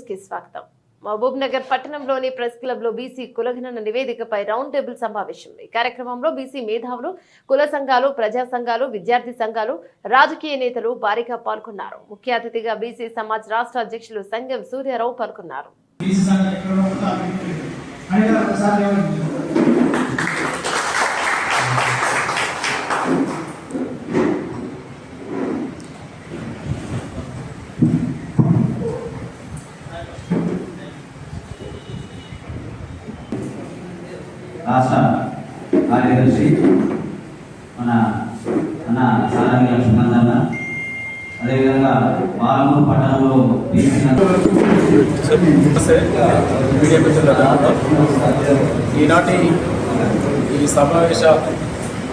న్యూస్కి స్వాగతం. మహబూబ్ నగర్ పట్టణంలోని ప్రెస్ క్లబ్లో బీసీ కులగణన నివేదికపై రౌండ్ టేబుల్ సమావేశం. ఈ కార్యక్రమంలో బీసీ మేధావులు కుల సంఘాలు ప్రజా సంఘాలు విద్యార్థి సంఘాలు రాజకీయ నేతలు భారీగా పాల్గొన్నారు. ముఖ్య అతిథిగా బీసీ సమాజ్ రాష్ట్ర అధ్యక్షులు సంగం సూర్యారావు పాల్గొన్నారు. రాష్ట్ర కార్యదర్శి మన అన్న సారంగి లక్ష్మణ్ అన్న అదేవిధంగా పాలమూరు పట్టణంలో మీడియా ఈనాటి ఈ సమావేశ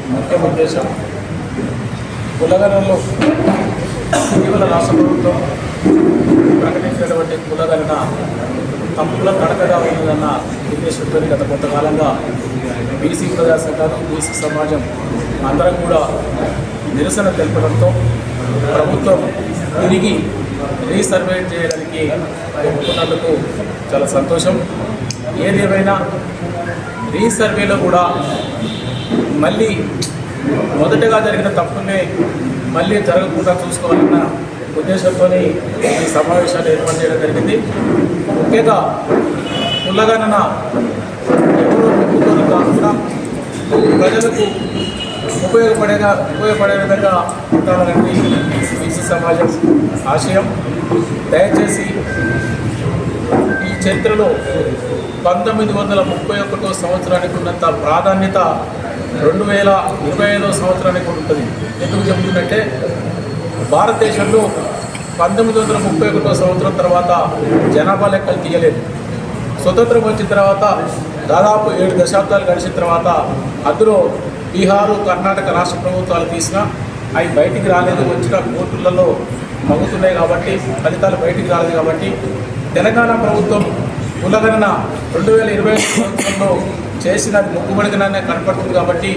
ముఖ్య ఉద్దేశం కులగణంలో ఇటీవల రాష్ట్ర ప్రభుత్వం ప్రకటించినటువంటి కులగణన తప్పుల తడకగా ఉన్నదన్న ఉద్దేశంతో గత కొంతకాలంగా బీసీ ప్రజా సంఘాలు బీసీ సమాజం అందరం కూడా నిరసన తెలపడంతో ప్రభుత్వం తిరిగి రీసర్వే చేయడానికి ఒప్పుకున్నందుకు చాలా సంతోషం. ఏదేమైనా రీసర్వేలో కూడా మళ్ళీ మొదటగా జరిగిన తప్పునే మళ్ళీ జరగకుండా చూసుకోవాలన్న ఉద్దేశంతో ఈ సమావేశాలు ఏర్పాటు చేయడం జరిగింది. ముఖ్యంగా ఉల్లగణన ఎవరో ప్రభుత్వాలు కాకుండా ప్రజలకు ఉపయోగపడేగా ఉపయోగపడే విధంగా ఉండాలనేది బీసీ సమాజం ఆశయం. దయచేసి ఈ చరిత్రలో పంతొమ్మిది వందల ముప్పై ఒకటో సంవత్సరానికి ఉన్నంత ప్రాధాన్యత రెండు వేల ఇరవై ఐదో సంవత్సరానికి ఉంటుంది. ఎందుకు చెప్తుందంటే భారతదేశంలో పంతొమ్మిది వందల ముప్పై ఒకటో సంవత్సరం తర్వాత జనాభా లెక్కలు తీయలేదు. స్వతంత్రం వచ్చిన తర్వాత దాదాపు ఏడు దశాబ్దాలు గడిచిన తర్వాత అందులో బీహారు కర్ణాటక రాష్ట్ర ప్రభుత్వాలు తీసిన అవి బయటికి రాలేదు. వచ్చిన కోర్టులలో మగ్గుతున్నాయి కాబట్టి ఫలితాలు బయటికి రాలేదు కాబట్టి తెలంగాణ ప్రభుత్వం కులగణన రెండు వేల ఇరవై సంవత్సరంలో చేసిన ముక్కుబడిగానే కనపడుతుంది కాబట్టి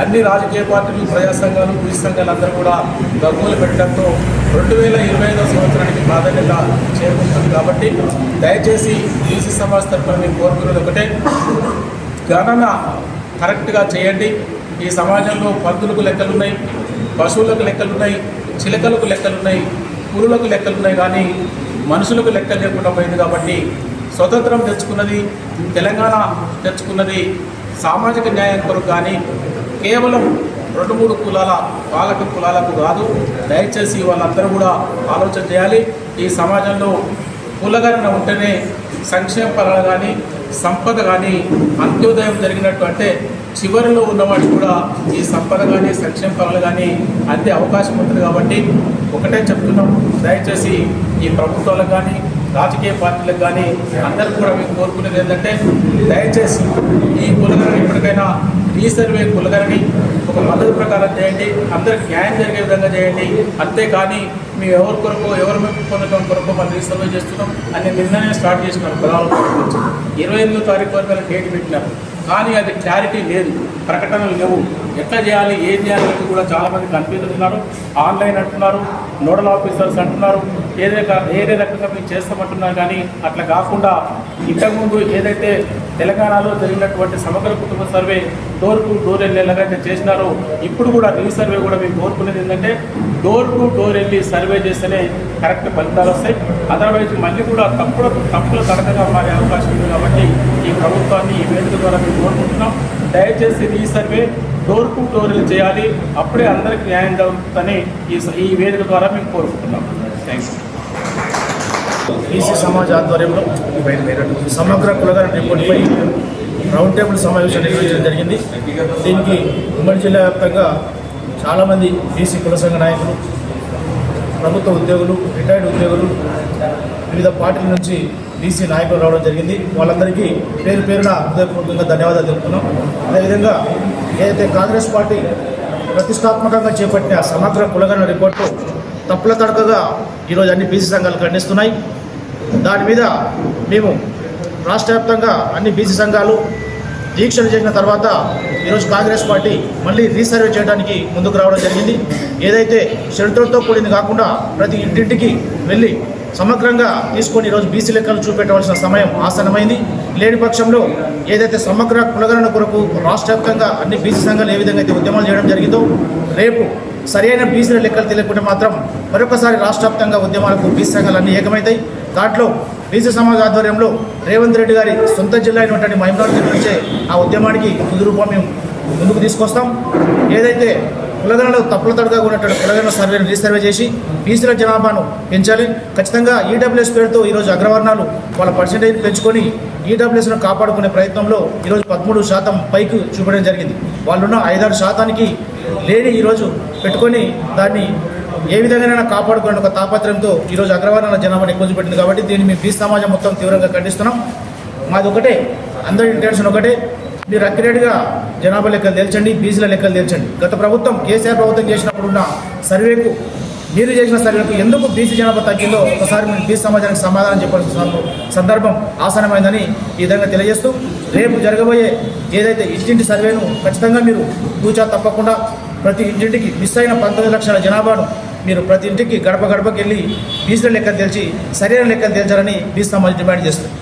అన్ని రాజకీయ పార్టీలు ప్రజా సంఘాలు బీసీ సంఘాలు అందరూ కూడా గగ్గులు పెట్టడంతో రెండు వేల ఇరవై ఐదో సంవత్సరానికి ప్రాధాన్యత చేరుకుంటుంది. కాబట్టి దయచేసి బీసీ సమాజ్ తరఫున మేము కోరుకున్నది ఒకటే. గణన కరెక్ట్గా చేయండి. ఈ సమాజంలో పందులకు లెక్కలున్నాయి పశువులకు లెక్కలున్నాయి చిలకలకు లెక్కలున్నాయి పురులకు లెక్కలున్నాయి కానీ మనుషులకు లెక్కలు లేకుండా పోయింది కాబట్టి స్వతంత్రం తెచ్చుకున్నది తెలంగాణ తెచ్చుకున్నది సామాజిక న్యాయం కొరకు కానీ కేవలం రెండు మూడు కులాల పాలక కులాలకు కాదు దయచేసి వాళ్ళందరూ కూడా ఆలోచన చేయాలి. ఈ సమాజంలో కులగణన ఉంటేనే సంక్షేమ ఫలాలు కానీ సంపద కానీ అంత్యోదయం జరిగినట్టు అంటే చివరిలో ఉన్నవాడు కూడా ఈ సంపద కానీ సంక్షేమ ఫలాలు కానీ అంతే అవకాశం ఉంటుంది కాబట్టి ఒకటే చెప్తున్నాం. దయచేసి ఈ ప్రభుత్వాలకు కానీ రాజకీయ పార్టీలకు కానీ అందరికీ కూడా మేము కోరుకునేది ఏంటంటే దయచేసి ఈ కులగణన ఎప్పటికైనా రీసర్వే కులకరని ఒక పద్ధతి ప్రకారం చేయండి అందరికి న్యాయం జరిగే విధంగా చేయండి. అంతేకాని మేము ఎవరి కొరకు ఎవరి మేము పొందడం కొరకు మనం రీసర్వే చేస్తున్నాం అని నిన్ననే స్టార్ట్ చేసినాం పదహారు ఇరవై ఎనిమిదో తారీఖు వరకు డేట్ పెట్టినారు. కానీ అది క్లారిటీ లేదు. ప్రకటనలు లేవు. ఎట్లా చేయాలి? ఏం చేయాలి? అనేది కూడా చాలామంది కన్ఫ్యూజ్ ఉన్నారు ఆన్లైన్ అంటున్నారు. నోడల్ ఆఫీసర్స్ అంటున్నారు. ఏదే ఏదే రకంగా మేము చేస్తామంటున్నారు కానీ అట్లా కాకుండా ఇంతకుముందు ఏదైతే తెలంగాణలో జరిగినటువంటి సమగ్ర కుటుంబ సర్వే డోర్ టు డోర్ వెళ్ళి ఎలాగైతే చేసినారో ఇప్పుడు కూడా రీ సర్వే కూడా మేము కోరుకునేది ఏంటంటే డోర్ టు డోర్ వెళ్ళి సర్వే చేస్తేనే కరెక్ట్ ఫలితాలు వస్తాయి. అదర్వైజ్ మళ్ళీ కూడా తప్పుడు తప్పుల తడకగా మారే అవకాశం ఉంది కాబట్టి ఈ ప్రభుత్వాన్ని ఈ వేదిక ద్వారా మేము కోరుకుంటున్నాం. దయచేసి ఈ సర్వే డోర్ టు డోర్ చేయాలి. అప్పుడే అందరికి న్యాయం జరుగుతుందని ఈ స- ఈ వేదిక ద్వారా మేము కోరుకుంటున్నాం. థ్యాంక్స్ బీసీ సమాజ ఆధ్వర్యంలో సమగ్ర కులగణ రిపోర్ట్పై రౌండ్ టేబుల్ సమావేశం నిర్వహించడం జరిగింది. దీనికి ఉమ్మడి జిల్లా వ్యాప్తంగా చాలామంది బీసీ కుల సంఘ నాయకులు ప్రభుత్వ ఉద్యోగులు రిటైర్డ్ ఉద్యోగులు వివిధ పార్టీల నుంచి బీసీ నాయకులు రావడం జరిగింది. వాళ్ళందరికీ పేరు పేరున హృదయపూర్వకంగా ధన్యవాదాలు తెలుపుతున్నాం. అదేవిధంగా ఏదైతే కాంగ్రెస్ పార్టీ ప్రతిష్టాత్మకంగా చేపట్టిన సమగ్ర కులగణ రిపోర్టు తప్పుల తడకగా ఈరోజు అన్ని బీసీ సంఘాలు ఖండిస్తున్నాయి. దాని మీద మేము రాష్ట్ర వ్యాప్తంగా అన్ని బీసీ సంఘాలు దీక్షలు చేసిన తర్వాత ఈరోజు కాంగ్రెస్ పార్టీ మళ్ళీ రీసర్వే చేయడానికి ముందుకు రావడం జరిగింది. ఏదైతే షరతులతో కూడింది కాకుండా ప్రతి ఇంటింటికి వెళ్ళి సమగ్రంగా తీసుకొని ఈరోజు బీసీ లెక్కలు చూపెట్టవలసిన సమయం ఆసనమైంది లేని పక్షంలో ఏదైతే సమగ్ర కులగణన కొరకు రాష్ట్ర వ్యాప్తంగా అన్ని బీసీ సంఘాలు ఏ విధంగా అయితే ఉద్యమాలు చేయడం జరిగిందో రేపు సరైన బీసీల లెక్కలు తెలియకుంటే మాత్రం మరొకసారి రాష్ట్ర వ్యాప్తంగా ఉద్యమాలకు బీసీ సంఘాలు అన్ని ఏకమవుతాయి దాంట్లో బీసీ సమాజ ఆధ్వర్యంలో రేవంత్ రెడ్డి గారి సొంత జిల్లా అయినటువంటి మహిళల నుంచే ఆ ఉద్యమానికి తుది రూపం మేము ముందుకు తీసుకొస్తాం. ఏదైతే కులగణలో తప్పుల తడగా ఉన్నటువంటి కులగణ సర్వేను రీసర్వే చేసి బీసీల జనాభాను పెంచాలి. ఖచ్చితంగా ఈడబ్ల్యూఎస్ పేరుతో ఈరోజు అగ్రవర్ణాలు వాళ్ళ పర్సంటేజ్ పెంచుకొని ఈడబ్ల్యూఎస్ను కాపాడుకునే ప్రయత్నంలో ఈరోజు పదమూడు శాతం పైకి చూపడం జరిగింది. వాళ్ళున్న ఐదారు శాతానికి లేని ఈరోజు పెట్టుకొని దాన్ని ఏ విధంగానైనా కాపాడుకునే ఒక తాపత్రయంతో ఈరోజు అగ్రవర్ణాల జనాభాను ఎక్కువ చూపెట్టింది కాబట్టి దీన్ని మేము బీ సమాజం మొత్తం తీవ్రంగా ఖండిస్తున్నాం. మాది ఒకటే అందరి ఇంటెన్షన్ ఒకటే. మీరు అక్యురేట్గా జనాభా లెక్కలు తేల్చండి బీసీల లెక్కలు తేల్చండి. గత ప్రభుత్వం కేసీఆర్ ప్రభుత్వం చేసినప్పుడు ఉన్న సర్వేకు మీరు చేసిన సర్వేకు ఎందుకు బీసీ జనాభా తగ్గిందో ఒకసారి మీరు బీసీ సమాజానికి సమాధానం చెప్పాల్సిన సందర్భం ఆసనమైందని ఈ విధంగా తెలియజేస్తూ రేపు జరగబోయే ఏదైతే ఇంటింటి సర్వేను ఖచ్చితంగా మీరు కూచా తప్పకుండా ప్రతి ఇంటింటికి మిస్ అయిన పంతొమ్మిది లక్షల జనాభాను మీరు ప్రతి ఇంటికి గడప గడపకి వెళ్ళి బీసీల లెక్కలు తెలిసి సరైన లెక్కలు తేల్చాలని బీసీ సమాజం డిమాండ్ చేస్తుంది.